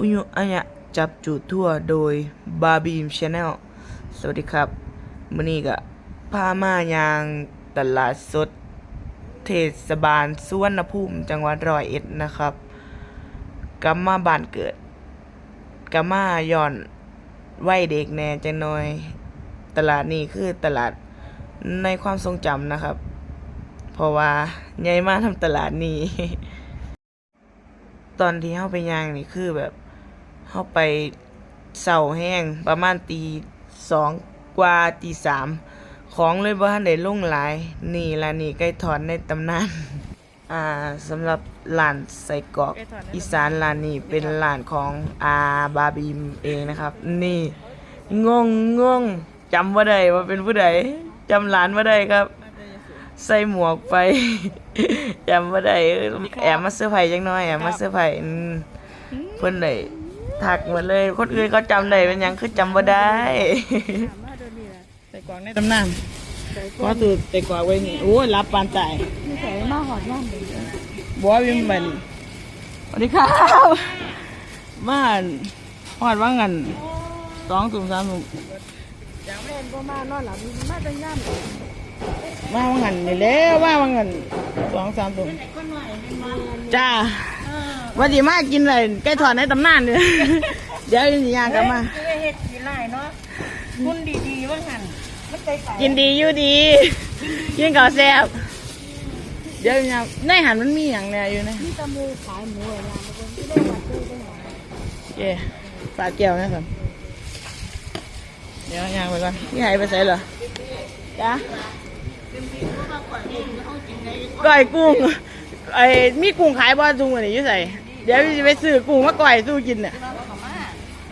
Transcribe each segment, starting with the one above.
อุยุอัญะจับจูดทั่วโดยบาร์บีมชาแนลสวัสดีครับมื้อนี้ก็พามายางตลาดสด เทศบาลสุวรรณภูมิ จังหวัดร้อยเอ็ดนะครับกลับมาบ้านเกิดกลับมาย้อนวัยเด็กแน่จังหน่อย ตลาดนี้คือตลาดในความทรงจำนะครับ เพราะว่าใหญ่มากทำตลาดนี้ ตอนที่เข้าไปย่างนี่คือแบบ เข้าไปเสาแห้งประมาณตีสองกว่าตีสามของเลยบ่ทันได้ลงหลาย นี่ละนี่ไก่ทอดในตำนาน อ่าสำหรับร้านใส่กรอกไก่ทอดในตำนานอีสานร้านนี้เป็นร้านของอาบาบีมเองนะครับ นี่งงงงจำว่าได้ว่าเป็นผู้ใดจำร้านว่าได้ครับ ใส่หมวกไปจำว่าได้เออแอบมาเสื้อร์ไผ่จังน้อยแอบมาเสื้อร์ไผ่อืมเพิ่นได้ ทักหมาเลย คนอื่นเขาจำได้เป็นหยังคือจำบ่ได้มาเดี๋ยวนี้ล่ะใส่กวางในตำนานขอสูตรใส่กวางไว้นี่ โอ้ยรับปานตายไม่ใส่มาหอดย่างเลยบัววิมบันสวัสดีครับบ้านหอดว่างันสองถุงสามถุงอย่างแม่นบ่มานอนหลับมาแต่ย่ามเลยว่าว่างันนี่แหล้วว่าว่างันสองสามถุงก็หน่อยเป็นมาจ้า วันดีมากินอะไรไก่ทอดในตำนานเนี่ยเดี๋ยวสิย่างกลับมาเฮ็ดกี่ไร่เนาะคุณดีๆว่าหั่นมันไปไกลกินดีอยู่ดีกินก่าวแซ่บเดี๋ยวย่างในหันมันมีอย่างเนี่ยอยู่นะมีแตะมูขายหมูอะไรอย่างเงี้ยไม่ได้มาซื้อได้หรอเย่ฝากแก้วนะครับเดี๋ยวย่างไปก่อนพี่หายไปใส่เหรอจ้าก้อยกุ้งไอ้มีกุ้งขายบ่จุงอันนี้อยู่ใส่ เดี๋ยวจะไปซื้อกุ้งมาก้อยสู้กินเนี่ย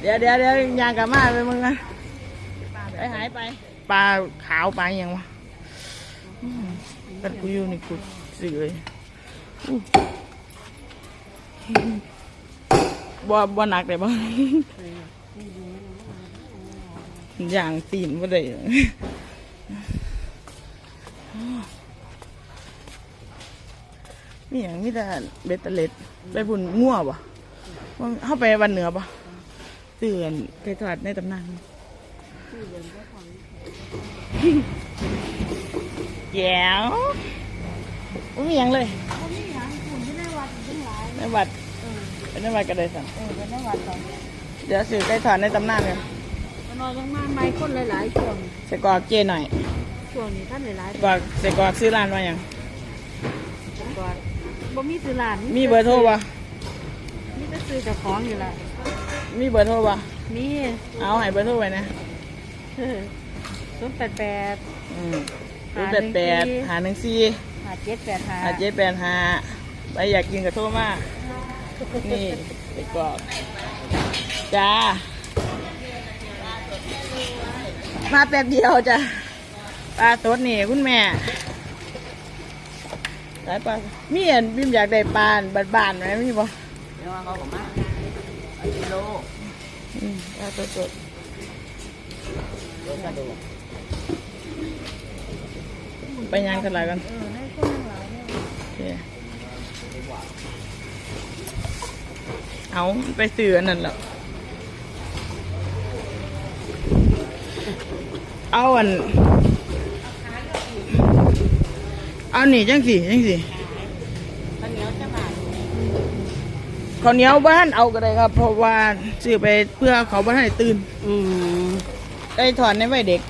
เดี๋ยวเดี๋ยวเดี๋ยวยางกลับมาไปมึงกันไปหายไปปลาขาวปลาอหยังวะอืมเป็นกูอยู่นี่กูซื้อเลยอู้บ่บ่หนักเลยบ่อย่างตีนบ่ได้ มีอย่างมีแต่เบ็ดเตล็ดไปพุ่นงัวบ่ว่าเข้าไปวันเหนือบ่เตือนไปทอดในตำนานแย้วบ่มีหยังเลยเขามีหยังคุณที่ได้วัดทั้งหลายในวัดเป็นในวัดก็ได้สั่งเออเป็นได้วัดตอนเดี๋ยวสื่อไปถอดในตำนานกันก็นอนยังมาไม่คนหลายๆช่วงใส่กรอกเจหน่อยช่วงนี้ท่านหลายกรอกใส่กรอกซื้อร้านมาอย่างๆก่อน บ่มีซื้อร้านมีเบอร์โทรบ่มีแต่ซื้อเจ้าของอยู่ล่ะมีเบอร์โทรบ่มีเอาให้เบอร์โทรไว้นะศูนย์แปดแปดอืมศูนย์แปดแปดหาหนึ่งสี่หาเจ็ดแปดหาหาเจ็ดแปดหาไปอยากกินกับโทรมานี่ใส่กรอกจ้า มาแป๊บเดียวจ้ะปลาสดนี่คุณแม่ สายปลามีอันบิมอยากได้ปลาบานๆไหมมีบ่เดี๋ยวเขาบอกมากิโลอืมปลาสดสดรถกระดูกๆไปยังกันหลายกัน เออในคนทั้งหลายเนี่ยโอเคเอาไปซื้ออันนั้นแล้วเอาอัน เอาหนีจังสิจังสิข้าวเหนียวจะบาทข้าวเหนียวบ้านเอาก็ได้ครับ เพราะว่าซื้อไปเพื่อเขาบ้านให้ตื่น อืมได้ถอนในวัยเด็ก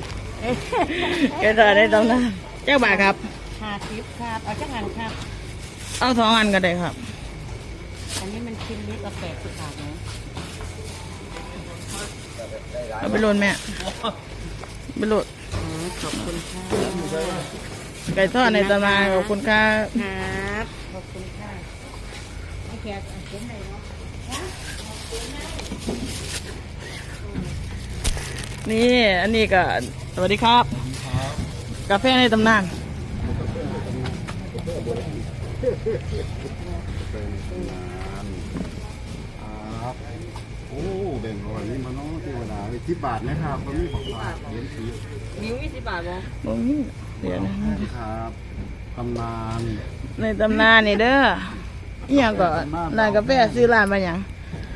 ก็ถอนได้ตอนนั้นเจ้าบาทครับห้าสิบครับ เอาจังหันครับ เอาสองอันก็ได้ครับ อันนี้มันชิ้นเล็กกับแปดสิบบาทนะเอาไปโรนแม่ไปโรนอ๋อขอบคุณค่ะ ไก่ทอดในตำนานขอบคุณค่ะครับขอบคุณค่ะไอ้แขกเอาเขียนไหนเนาะนี่อันนี้ก็สวัสดีครับ กาแฟในตำนานครับโอ้เด่นวันนี้มันน้องเทวดาสิบบาทนะครับตอนนี้บอกว่าเหรียญสีนิ้วยี่สิบบาทบ่บ่มี เดี๋ยวนะครับตำนานในตำนานนี่เด้ออีหยังก็ร้านกาแฟซื้อร้านมาหยัง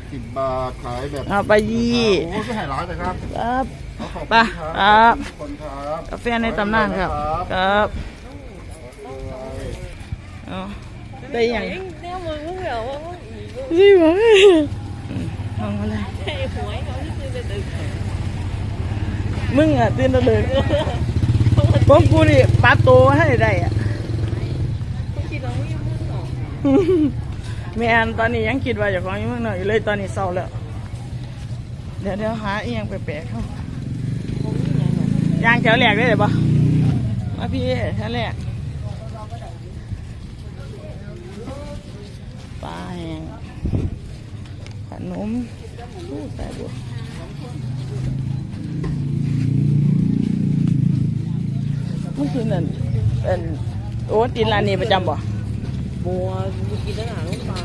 เจสิบบาทขายแบบเอาไปยี่โอ้ยไม่ให้ร้ายเลยครับครับเอาขอบไปคุณครับทุกคนครับกาแฟในตำนานครับ ครับเอาได้ยังเนี่ยมึงมึงเหรอว่ามึงอีกสิวะเอาอะไรไอ้หวยเขาที่ซื้อไปตึกมึงอะตื่นตะเล ยผมกูนี่ปาโตให้ได้อะเขาคิดว่ามึงยังมึงหรอแม่นตอนนี้ยังคิดว่าอย่าของอยังมึงหน่อยอยู่เลยตอนนี้เศร้าแล้ว เดี๋ยวเดี๋ยวหาเอียงแปลกๆเข้าผมนี่ยังไงยางแถวแหลกได้เลยปะมาพี่แถวแหลกปลาแห้งขนมอู้แต่บั วมันคือนั่นเป็นโอ้ตินร้านนี้ประจำบ่บัวมึงกินได้หนาลูกปลา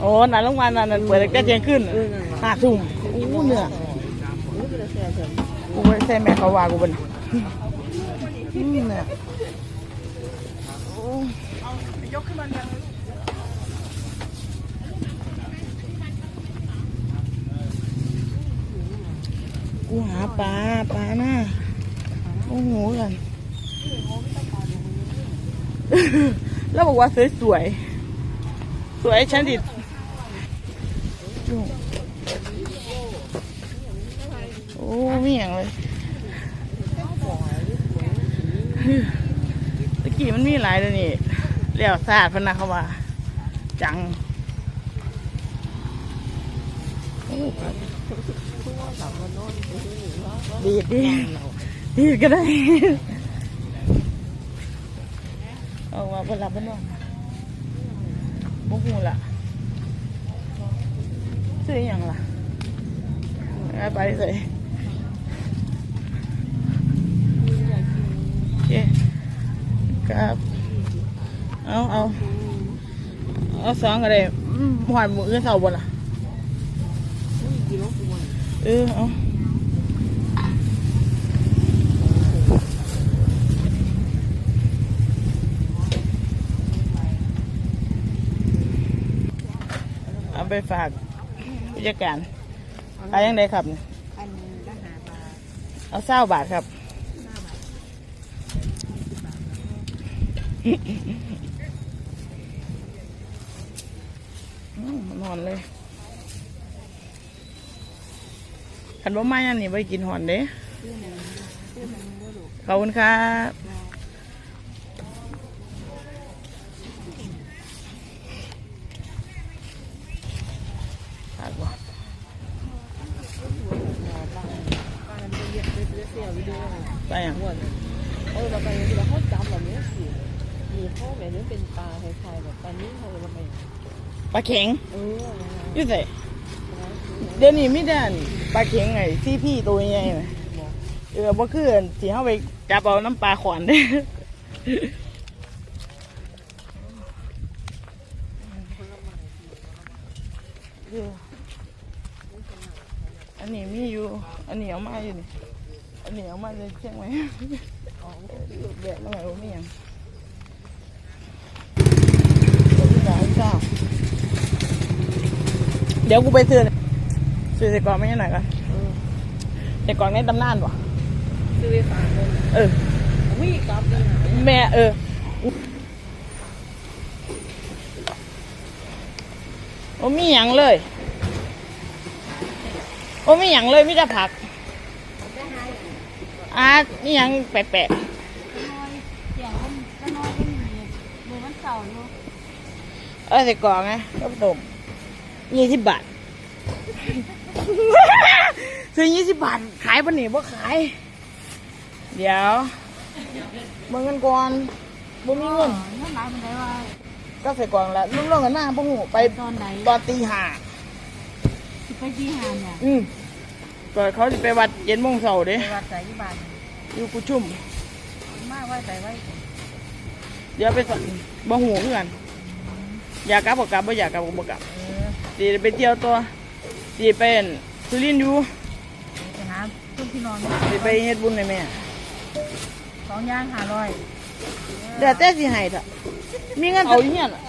โอ้หนาโรงพยาบาลนั่นเปิดตั้งแต่เที่ยงคืนห้าทุ่มอู้เนื้ออู้เป็นแซ่บเถอะกูไม่ใช่แม่เขาว่ากูเป็นอืมเนี่ยโอ้ยกขึ้นมาเนี่ยกูหาปลาปลาหน้า โอ้โหกันแล้วบอกว่าสวยสวยสวยฉันดิจุ๊โอ้ไม่อย่างเลยตะกี้มันมีหลายเลยนี่เลี้ยวซาดพะนะเขาว่า จังโอ้ครับดี ดิดีก็ได้เอาว่าเวลาเป็นว่าบุหูละซื้ออย่างล่ะไปใส่โอเคครับเอาเอาเอาสองก็ได้หวานหมูอื่นเสาบนล่ะเออเอา ไปฝากผู้จัดการไปยังไงครับเนี่ยอันนึงก็หาปลาเอาเศร้าบาทครับอืมนอนเลยขันบ่มาอย่างนี้ไปกินหอนเด้ขอบคุณครับขาดบ่ ปลามันเป็นเยอะเป็นเสียววิดีโอ ไปอย่าง อ้วนเออเราไปที่เราเขาจำแบบนี้สิมีข้อแบบนี้เป็นปลาคล้ายๆแบบปลานิ่เขาเราไป ปลาเข็งเอออยุ่ใส่เดี๋ยวนี้มีแต่อันปลาเข็งไงที่พี่ตัวใหญ่ไหมเออบ่คืออันที่เฮาไปจับเอาน้ำปลาขวานเด้เอออันนี้มีอยู่ อันนี้เอามาอยู่นี่ อันนี้เอามาเลยเชียงไหมอ๋อแบะแล้วไงว่าไม่ยังเดี๋ยวพี่จ๋าพี่จ๋า เดี๋ยวกูไปซื้อซื้อใส่กล่องไม่ใช่หน่อยกันใส่กล่องในตำนานป่ะซื้อไปฝากคนเออวิ่งกลับเลยนะแม่เออโอ้มีหยังเลย โอ้มีหยังเลยไมแต่ได้ผักอานี่ยังแปลกน้อยเสียงมันก็น้อยก็มีมือมันเก่าอยู่ๆเออใส่กล่องไงก็ต้ม ยี่สิบบาท ซื้อยี่สิบบาท ขายปะนี่บ่ขาย เดี๋ยวเบิ่งกันก่อนบ่มีเงินนั่นหมายมันได้ว่าก็ใส่กล่องแล้วลุงลงกันหน้าพวกหูไปตอนไหนตอนตีห้าสิไปที่หาเนี่ยอืมก่อนเขาจะไปวัดเย็นโมงเสาร์เด้ไปวัดสายยี่บานอยู่กุชุ่มมากไว้ใส่ไว้ เดี๋ยวไปสั่งบ่หูเพื่อนอยากกลับบ่กลับบ่อยากกลับก็บ่กลับเออ สีไปเที่ยวตัวสีเป็นสุรินทร์อยู่ไปหาเพื่อนที่นอนสีไปเฮ็ดบุญให้แม่สองย่างหาร้อยเดี๋ยวแต่สิให้เถอะมีเงินเอาอยู่เนี่ยน่ะ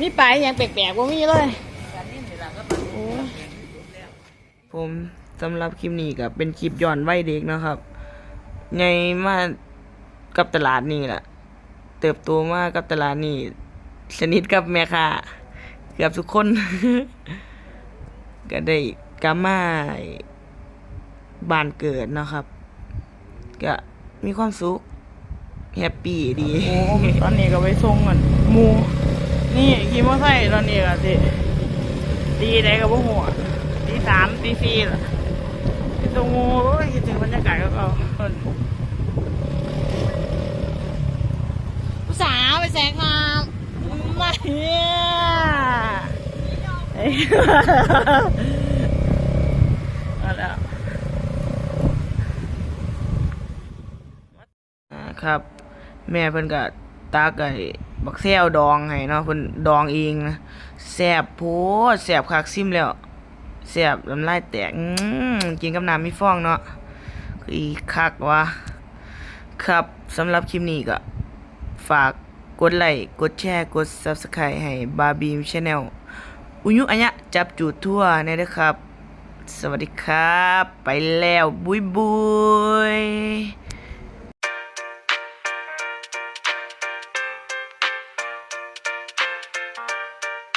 มีปลาอหยังแปลกๆว่ามีเลยโอ้ยผมสำหรับคลิปนี้ก็เป็นคลิปย้อนวัยเด็กเนาะครับ ไงมากับตลาดนี่แหละ เติบโตมากับตลาดนี่สนิทกับแม่ค้าเกือบทุกคน ก็ได้กลับมาบ้านเกิดเนาะครับ ก็มีความสุขแฮปปี้ดี โอ้ตอนนี้ก็ไปส่งกันหมู นี่ขี่มอเตอร์ไซค์ตอนนี้ก็สิตีได้กับพวกหัวตีสามตีสี่ล่ะไปส่งหมูโอ้ยคิดถึงบรรยากาศก็เอาผู้ สาวไปแสงครับมาเฮียเอ้ยเอาแล้วครับ แม่เพิ่นก็ตากไอ้บักแซวดองให้เนาะเพิ่นดองเองนะแซ่บโพดแซ่บคักซิมแล้วแซ่บน้ำลายแตกอืมกินกับน้ำมีฟองเนาะอีคักวะครับสำหรับคลิปนี้ก็ ฝากกดไลค์กดแชร์กด Subscribe ให้บาบีมชาแนลอุยุอัญญะจับจูดทั่วน่เด้อครับ สวัสดีครับ ไปแล้วบุยบุย